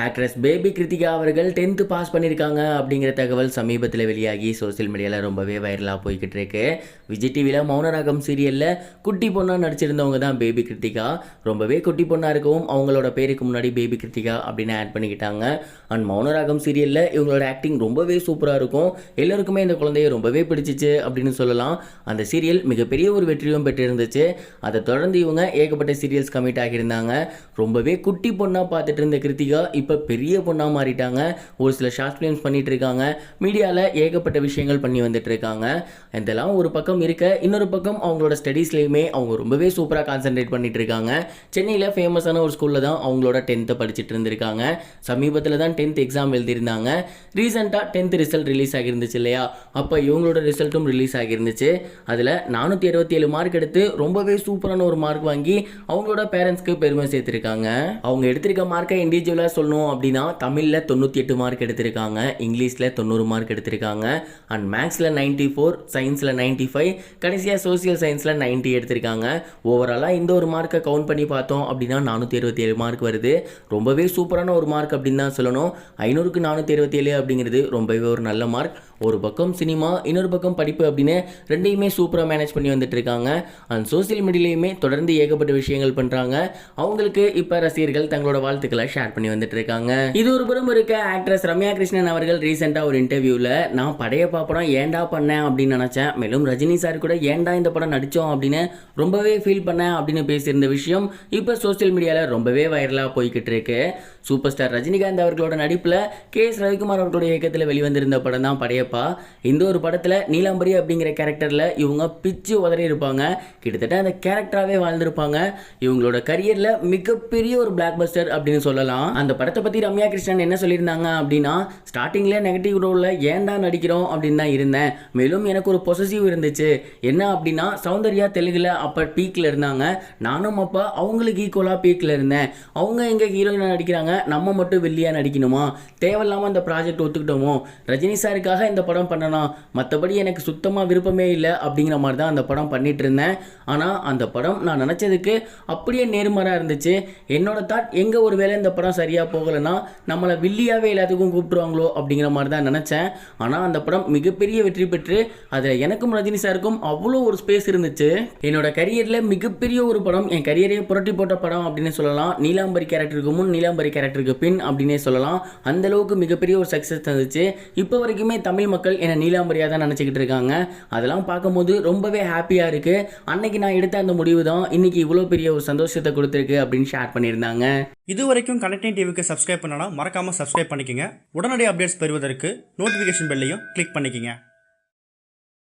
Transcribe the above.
Actress baby Kiruthika அவர்கள் tenth pass பண்ணியிருக்காங்க அப்படிங்கிற தகவல் சமீபத்தில் வெளியாகி சோஷியல் மீடியாவில் ரொம்பவே வைரலாக போய்கிட்டு இருக்கு. விஜய் டிவியில் மௌனராகம் சீரியலில் குட்டி பொண்ணாக நடிச்சிருந்தவங்க தான் பேபி கிருத்திகா ரொம்பவே குட்டி பொண்ணாக இருக்கவும் அவங்களோட பேருக்கு முன்னாடி பேபி கிருத்திகா அப்படின்னு ஆட் பண்ணிக்கிட்டாங்க. அண்ட் மௌனராகம் சீரியலில் இவங்களோட ஆக்டிங் ரொம்பவே சூப்பராக இருக்கும். எல்லாருக்குமே இந்த குழந்தைய ரொம்பவே பிடிச்சிச்சு அப்படின்னு சொல்லலாம். அந்த சீரியல் மிகப்பெரிய ஒரு வெற்றியும் பெற்றிருந்துச்சு. அதை தொடர்ந்து இவங்க ஏகப்பட்ட சீரியல்ஸ் கமிட் ஆகியிருந்தாங்க. ரொம்பவே குட்டி பொண்ணாக பார்த்துட்டு இருந்த கிருத்திகா இப்போ பெரிய பொண்ணாக மாறிட்டாங்க. ஒரு சில ஷார்ட் ஃபிலிம்ஸ் பண்ணிகிட்டு இருக்காங்க மீடியாவில் ஏகப்பட்ட விஷயங்கள் பண்ணி வந்துட்டு இருக்காங்க இதெல்லாம் ஒரு பக்கம் இருக்க இன்னொரு பக்கம் அவங்களோட ஸ்டடீஸ்லேயுமே அவங்க ரொம்பவே சூப்பராக கான்சென்ட்ரேட் பண்ணிட்டு இருக்காங்க சென்னையில் ஃபேமஸான ஒரு ஸ்கூலில் தான் அவங்களோட டென்த்தை படிச்சுட்டு இருந்திருக்காங்க. சமீபத்தில் தான் டென்த் எக்ஸாம் எழுதியிருந்தாங்க. ரீசெண்டாக டென்த் ரிசல்ட் ரிலீஸ் ஆகியிருந்துச்சு இல்லையா? அப்போ இவங்களோட ரிசல்ட்டும் ரிலீஸ் ஆகியிருந்துச்சு. அதில் நானூற்றி அறுபத்தி ஏழு மார்க் எடுத்து ரொம்பவே சூப்பரான ஒரு மார்க் வாங்கி அவங்களோட பேரண்ட்ஸ்க்கு பெருமை சேர்த்துருக்காங்க. அவங்க எடுத்திருக்க மார்க்கை இண்டிவிஜுவலாக சொல்லணும் அப்படின்னா தமிழில் தொண்ணூற்றி எட்டு மார்க் எடுத்திருக்காங்க இங்கிலீஷில் தொண்ணூறு மார்க் எடுத்திருக்காங்க அண்ட் மேக்ஸில் நைன்ட்டி ஃபோர் சயின்ஸில் நைன்ட்டி ஃபைவ் கடைசியாக சோசியல் சயின்ஸில் 90 எடுத்திருக்காங்க. ஓவராலாக இந்த ஒரு மார்க்கை கவுண்ட் பண்ணி பார்த்தோம் அப்படின்னா நானூற்றி இருபத்தி ஏழு மார்க் வருது. ரொம்பவே சூப்பரான ஒரு மார்க் அப்படின்னு தான் சொல்லணும். ஐநூறுக்கு நானூற்றி இருபத்தி ஏழு அப்படிங்கிறது ரொம்பவே ஒரு நல்ல மார்க் ஒரு பக்கம் சினிமா இன்னொரு பக்கம் படிப்பு அப்படின்னு ரெண்டையுமே சூப்பராக மேனேஜ் பண்ணி வந்துட்டு இருக்காங்க அண்ட் சோசியல் மீடியாலையுமே தொடர்ந்து ஏகப்பட்ட விஷயங்கள் பண்ணுறாங்க அவங்களுக்கு இப்போ ரசிகர்கள் தங்களோட வாழ்த்துக்களை ஷேர் பண்ணி வந்துட்டு இருக்காங்க இது ஒரு புறம் இருக்க ஆக்ட்ரஸ் ரம்யா கிருஷ்ணன் அவர்கள் ரீசெண்டாக ஒரு இன்டர்வியூவில் நான் படையப்பா படம் ஏன்டா பண்ணேன்? அப்படின்னு நினச்சேன். மேலும் ரஜினி சார் கூட ஏன்டா இந்த படம் நடித்தோம் அப்படின்னு ரொம்பவே ஃபீல் பண்ணேன் அப்படின்னு பேசியிருந்த விஷயம் இப்போ சோஷியல் மீடியாவில் ரொம்பவே வைரலாக போய்கிட்டு இருக்கு சூப்பர் ஸ்டார் ரஜினிகாந்த் அவர்களோட நடிப்பில் கே எஸ் ரவிக்குமார் அவர்களோட இயக்கத்தில் வெளிவந்திருந்த படம் தான் படையப்பா. இந்த ஒரு படத்தில் நீலாம்பரி அப்படிங்கிற கேரக்டரில் இவங்க பிச்சு உதறி இருப்பாங்க. கிட்டத்தட்ட அந்த கேரக்டராகவே வாழ்ந்திருப்பாங்க. இவங்களோட கரியரில் மிகப்பெரிய ஒரு பிளாக் பஸ்டர் அப்படின்னு சொல்லலாம். அந்த படத்தை பற்றி ரம்யா கிருஷ்ணன் என்ன சொல்லியிருந்தாங்க அப்படின்னா ஸ்டார்டிங்கில் நெகட்டிவ் ரோலில் ஏன்டா நடிக்கிறோம்? அப்படின்னு தான் இருந்தேன். மேலும் எனக்கு ஒரு பொசசிவ் இருந்துச்சு. என்ன அப்படின்னா சௌந்தர்யா தெலுங்குல அப்போ பீக்கில் இருந்தாங்க. நானும் அப்போ அவங்களுக்கு ஈக்குவலாக பீக்கில் இருந்தேன். அவங்க எங்கே ஹீரோயினாக நடிக்கிறாங்க? நம்ம மட்டும் வெள்ளியாக நடிக்கணுமா? தேவையில்லாமல் அந்த ப்ராஜெக்ட் ஒத்துக்கிட்டோமோ? ரஜினி சாருக்காக இந்த படம் பண்ணணும் மற்றபடி எனக்கு சுத்தமாக விருப்பமே இல்லை அப்படிங்கிற மாதிரி தான் அந்த படம் பண்ணிட்டு இருந்தேன் ஆனால் அந்த படம் நான் நினச்சதுக்கு அப்படியே நேர்மறாக இருந்துச்சு. என்னோட தாட் எங்கே ஒரு வேளை இந்த படம் சரியாக போகலைன்னா நம்மளை வில்லியாகவே எல்லாத்துக்கும் கூப்பிட்டுருவாங்களோ அப்படிங்கிற மாதிரி தான் நினச்சேன். ஆனால் அந்த படம் மிகப்பெரிய வெற்றி பெற்று அதில் எனக்கும் ரஜினி சாருக்கும் அவ்வளோ ஒரு ஸ்பேஸ் இருந்துச்சு. என்னோட கரியரில் மிகப்பெரிய ஒரு படம் என் கரியரையே புரட்டி போட்ட படம் அப்படின்னு சொல்லலாம். நீலாம்பரி கேரக்டருக்கு முன் நீலாம்பரி கேரக்டருக்கு பின் அப்படின்னே சொல்லலாம். அந்த அளவுக்கு மிகப்பெரிய ஒரு சக்ஸஸ் தந்துச்சு. இப்போ வரைக்குமே தமிழ் மக்கள் என்னை நீலாம்பரியாக தான் நினச்சிக்கிட்டு இருக்காங்க. அதெல்லாம் பார்க்கும்போது ரொம்பவே ஹாப்பியாக இருக்குது அன்னைக்கு நான் எடுத்த அந்த முடிவு தான் இன்னைக்கு இவ்வளோ பெரிய ஒரு சந்தோஷத்தை கொடுத்துருக்கு அப்படின்னு ஷேர் பண்ணியிருந்தாங்க. இது வரைக்கும் கனெக்டிங் டிவிக்கு சப்ஸ்கிரைப் பண்ணனா மறக்காமல் சப்ஸ்கிரைப் பண்ணிக்கோங்க. உடனடி அப்டேட்ஸ் பெறுவதற்கு நோட்டிஃபிகேஷன் பெல்லையும் கிளிக் பண்ணிக்கங்க.